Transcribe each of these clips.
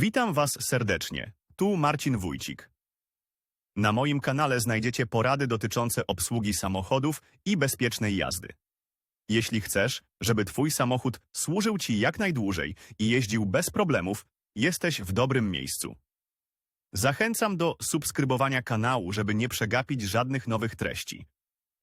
Witam Was serdecznie. Tu Marcin Wójcik. Na moim kanale znajdziecie porady dotyczące obsługi samochodów i bezpiecznej jazdy. Jeśli chcesz, żeby Twój samochód służył Ci jak najdłużej i jeździł bez problemów, jesteś w dobrym miejscu. Zachęcam do subskrybowania kanału, żeby nie przegapić żadnych nowych treści.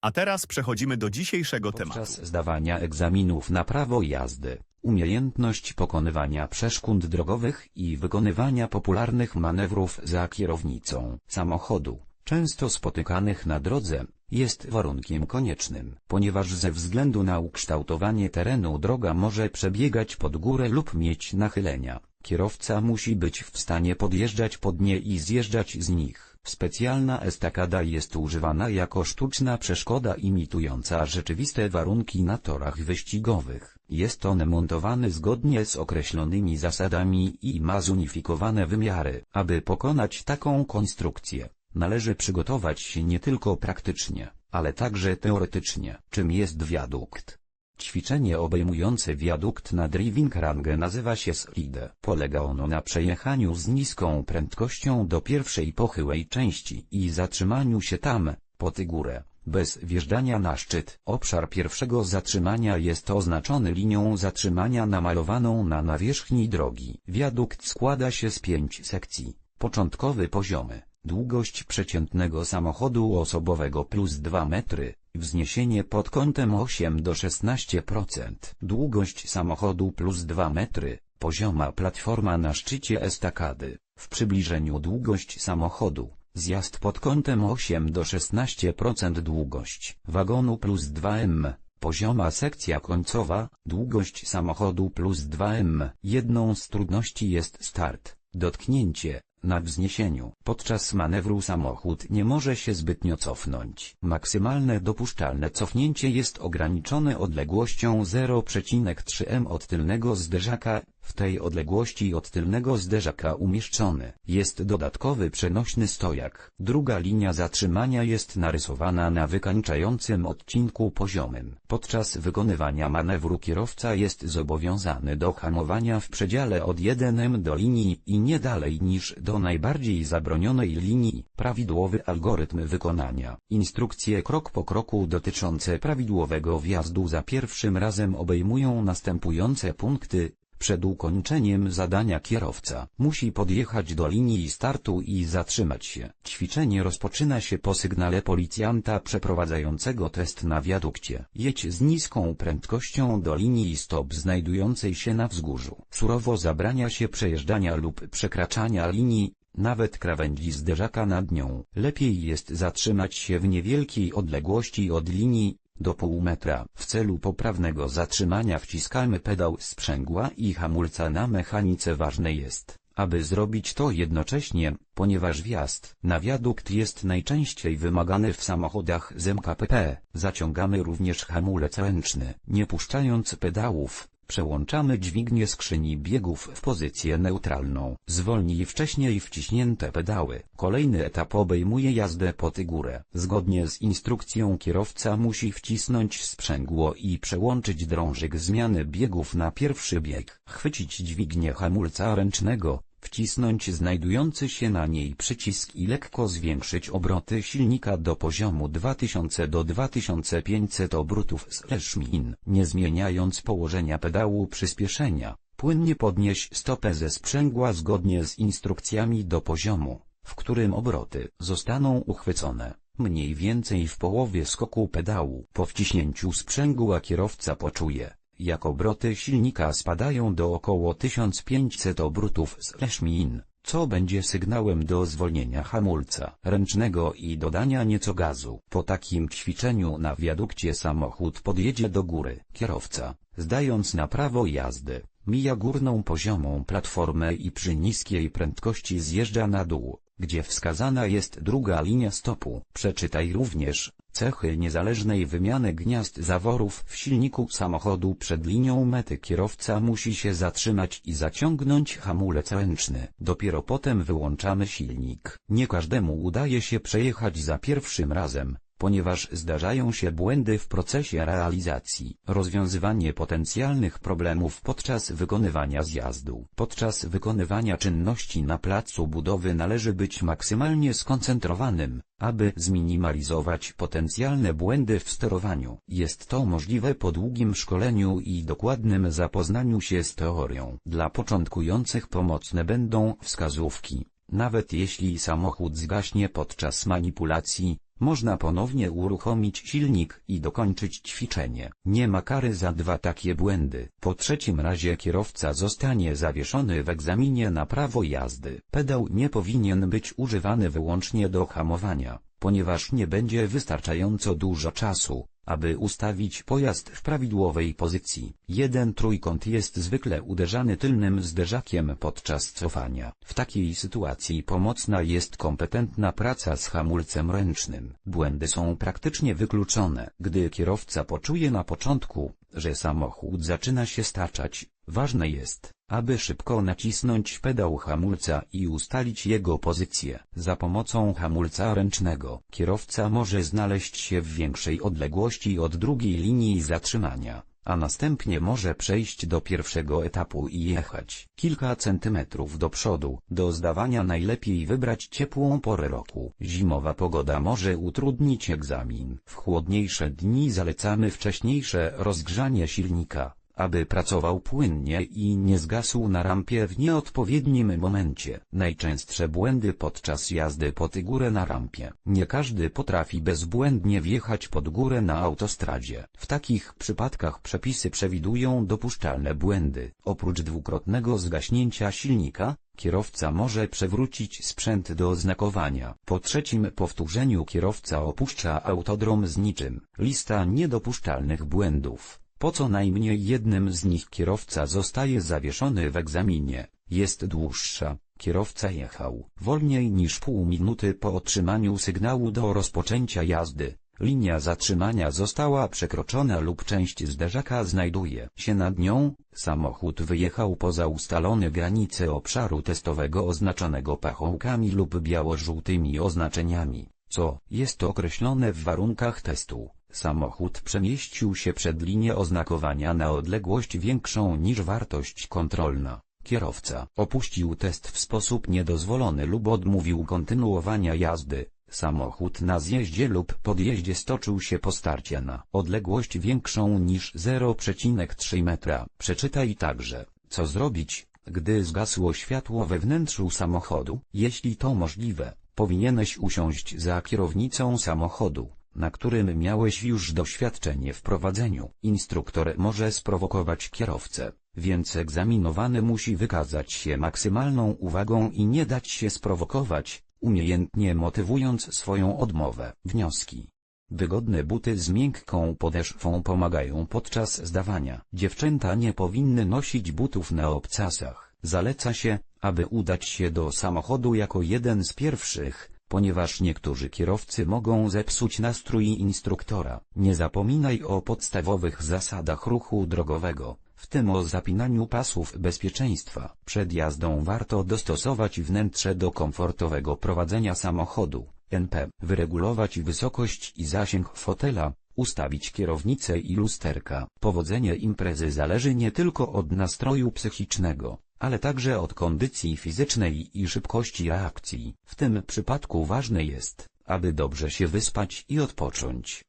A teraz przechodzimy do dzisiejszego tematu. Podczas zdawania egzaminów na prawo jazdy, umiejętność pokonywania przeszkód drogowych i wykonywania popularnych manewrów za kierownicą samochodu, często spotykanych na drodze, jest warunkiem koniecznym, ponieważ ze względu na ukształtowanie terenu droga może przebiegać pod górę lub mieć nachylenia. Kierowca musi być w stanie podjeżdżać pod nie i zjeżdżać z nich. Specjalna estakada jest używana jako sztuczna przeszkoda imitująca rzeczywiste warunki na torach wyścigowych. Jest on montowany zgodnie z określonymi zasadami i ma zunifikowane wymiary. Aby pokonać taką konstrukcję, należy przygotować się nie tylko praktycznie, ale także teoretycznie. Czym jest wiadukt? Ćwiczenie obejmujące wiadukt na driving rangę nazywa się slide. Polega ono na przejechaniu z niską prędkością do pierwszej pochyłej części i zatrzymaniu się tam, pod górę, bez wjeżdżania na szczyt. Obszar pierwszego zatrzymania jest oznaczony linią zatrzymania namalowaną na nawierzchni drogi. Wiadukt składa się z pięć sekcji. Początkowy poziomy, długość przeciętnego samochodu osobowego plus 2 metry, wzniesienie pod kątem 8 do 16%, długość samochodu plus 2 metry, pozioma platforma na szczycie estakady, w przybliżeniu długość samochodu, zjazd pod kątem 8 do 16% długość wagonu plus 2m, pozioma sekcja końcowa, długość samochodu plus 2m. Jedną z trudności jest start, dotknięcie, na wzniesieniu. Podczas manewru samochód nie może się zbytnio cofnąć. Maksymalne dopuszczalne cofnięcie jest ograniczone odległością 0,3 m od tylnego zderzaka. W tej odległości od tylnego zderzaka umieszczony jest dodatkowy przenośny stojak. Druga linia zatrzymania jest narysowana na wykańczającym odcinku poziomym. Podczas wykonywania manewru kierowca jest zobowiązany do hamowania w przedziale od 1 m do linii i nie dalej niż do najbardziej zabronionej linii. Prawidłowy algorytm wykonania. Instrukcje krok po kroku dotyczące prawidłowego wjazdu za pierwszym razem obejmują następujące punkty. Przed ukończeniem zadania kierowca musi podjechać do linii startu i zatrzymać się. Ćwiczenie rozpoczyna się po sygnale policjanta przeprowadzającego test na wiadukcie. Jedź z niską prędkością do linii stop znajdującej się na wzgórzu. Surowo zabrania się przejeżdżania lub przekraczania linii, nawet krawędzi zderzaka nad nią. Lepiej jest zatrzymać się w niewielkiej odległości od linii, do pół metra. W celu poprawnego zatrzymania wciskamy pedał sprzęgła i hamulca na mechanice ważne jest, aby zrobić to jednocześnie, ponieważ wjazd na wiadukt jest najczęściej wymagany w samochodach z MKPP. Zaciągamy również hamulec ręczny. Nie puszczając pedałów, Przełączamy dźwignię skrzyni biegów w pozycję neutralną. Zwolnij wcześniej wciśnięte pedały. Kolejny etap obejmuje jazdę pod górę. Zgodnie z instrukcją kierowca musi wcisnąć sprzęgło i przełączyć drążek zmiany biegów na pierwszy bieg. Chwycić dźwignię hamulca ręcznego, wcisnąć znajdujący się na niej przycisk i lekko zwiększyć obroty silnika do poziomu 2000 do 2500 obrotów slash min, nie zmieniając położenia pedału przyspieszenia. Płynnie podnieś stopę ze sprzęgła zgodnie z instrukcjami do poziomu, w którym obroty zostaną uchwycone. Mniej więcej w połowie skoku pedału. Po wciśnięciu sprzęgła kierowca poczuje, jak obroty silnika spadają do około 1500 obrotów slash min, co będzie sygnałem do zwolnienia hamulca ręcznego i dodania nieco gazu. Po takim ćwiczeniu na wiadukcie samochód podjedzie do góry. Kierowca, zdając na prawo jazdy, mija górną poziomą platformę i przy niskiej prędkości zjeżdża na dół, gdzie wskazana jest druga linia stopu. Przeczytaj również, Cechy niezależnej wymiany gniazd zaworów w silniku samochodu przed linią mety kierowca musi się zatrzymać i zaciągnąć hamulec ręczny. Dopiero potem wyłączamy silnik. Nie każdemu udaje się przejechać za pierwszym razem, ponieważ zdarzają się błędy w procesie realizacji. Rozwiązywanie potencjalnych problemów podczas wykonywania zjazdu. Podczas wykonywania czynności na placu budowy należy być maksymalnie skoncentrowanym, aby zminimalizować potencjalne błędy w sterowaniu. Jest to możliwe po długim szkoleniu i dokładnym zapoznaniu się z teorią. Dla początkujących pomocne będą wskazówki. Nawet jeśli samochód zgaśnie podczas manipulacji, można ponownie uruchomić silnik i dokończyć ćwiczenie. Nie ma kary za dwa takie błędy. Po trzecim razie kierowca zostanie zawieszony w egzaminie na prawo jazdy. Pedał nie powinien być używany wyłącznie do hamowania, ponieważ nie będzie wystarczająco dużo czasu, aby ustawić pojazd w prawidłowej pozycji. Jeden trójkąt jest zwykle uderzany tylnym zderzakiem podczas cofania. W takiej sytuacji pomocna jest kompetentna praca z hamulcem ręcznym. Błędy są praktycznie wykluczone. Gdy kierowca poczuje na początku, że samochód zaczyna się staczać, ważne jest, aby szybko nacisnąć pedał hamulca i ustalić jego pozycję. Za pomocą hamulca ręcznego kierowca może znaleźć się w większej odległości od drugiej linii zatrzymania, a następnie może przejść do pierwszego etapu i jechać kilka centymetrów do przodu. Do zdawania najlepiej wybrać ciepłą porę roku. Zimowa pogoda może utrudnić egzamin. W chłodniejsze dni zalecamy wcześniejsze rozgrzanie silnika aby pracował płynnie i nie zgasł na rampie w nieodpowiednim momencie. Najczęstsze błędy podczas jazdy pod górę na rampie. Nie każdy potrafi bezbłędnie wjechać pod górę na autostradzie. W takich przypadkach przepisy przewidują dopuszczalne błędy. Oprócz dwukrotnego zgaśnięcia silnika, kierowca może przewrócić sprzęt do oznakowania. Po trzecim powtórzeniu kierowca opuszcza autodrom z niczym. Lista niedopuszczalnych błędów. Po co najmniej jednym z nich kierowca zostaje zawieszony w egzaminie, jest dłuższa. Kierowca jechał wolniej niż pół minuty po otrzymaniu sygnału do rozpoczęcia jazdy. Linia zatrzymania została przekroczona lub część zderzaka znajduje się nad nią, samochód wyjechał poza ustalone granice obszaru testowego oznaczonego pachołkami lub biało-żółtymi oznaczeniami, co jest określone w warunkach testu. Samochód przemieścił się przed linię oznakowania na odległość większą niż wartość kontrolna. Kierowca opuścił test w sposób niedozwolony lub odmówił kontynuowania jazdy. Samochód na zjeździe lub podjeździe stoczył się po starcie na odległość większą niż 0,3 metra. Przeczytaj także, co zrobić, gdy zgasło światło we wnętrzu samochodu. Jeśli to możliwe, powinieneś usiąść za kierownicą samochodu na którym miałeś już doświadczenie w prowadzeniu. Instruktor może sprowokować kierowcę, więc egzaminowany musi wykazać się maksymalną uwagą i nie dać się sprowokować, umiejętnie motywując swoją odmowę. Wnioski Wygodne buty z miękką podeszwą pomagają podczas zdawania. Dziewczęta nie powinny nosić butów na obcasach. Zaleca się, aby udać się do samochodu jako jeden z pierwszych, ponieważ niektórzy kierowcy mogą zepsuć nastrój instruktora. Nie zapominaj o podstawowych zasadach ruchu drogowego, w tym o zapinaniu pasów bezpieczeństwa. Przed jazdą warto dostosować wnętrze do komfortowego prowadzenia samochodu. NP. Wyregulować wysokość i zasięg fotela, ustawić kierownicę i lusterka. Powodzenie imprezy zależy nie tylko od nastroju psychicznego, ale także od kondycji fizycznej i szybkości reakcji. W tym przypadku ważne jest, aby dobrze się wyspać i odpocząć.